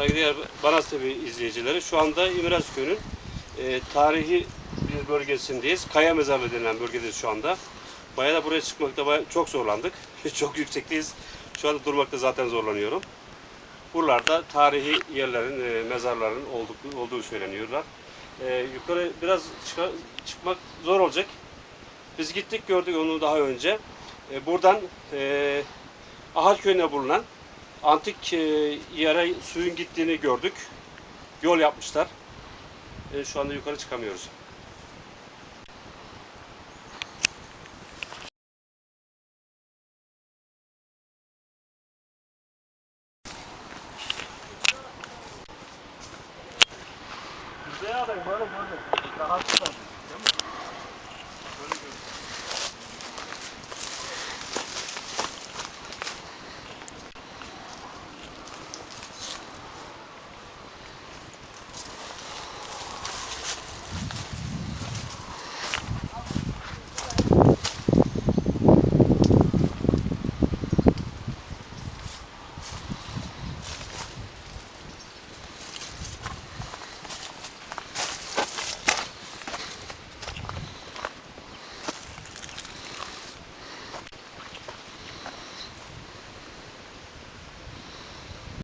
Saygıdeğer Banas TV izleyicileri şu anda İmiraz Köyü'nün e, tarihi bir bölgesindeyiz. Kaya Mezarlığı denilen bölgedeyiz şu anda. Bayağı da buraya çıkmakta bayağı çok zorlandık. çok yüksekteyiz. Şu anda durmakta zaten zorlanıyorum. Buralarda tarihi yerlerin, e, mezarların olduk, olduğu söyleniyorlar. E, yukarı biraz çıka- çıkmak zor olacak. Biz gittik gördük onu daha önce. E, buradan e, Ahal Köyü'ne bulunan antik yere suyun gittiğini gördük. Yol yapmışlar. E, şu anda yukarı çıkamıyoruz. Güzel adam, böyle böyle. Rahatsız adam.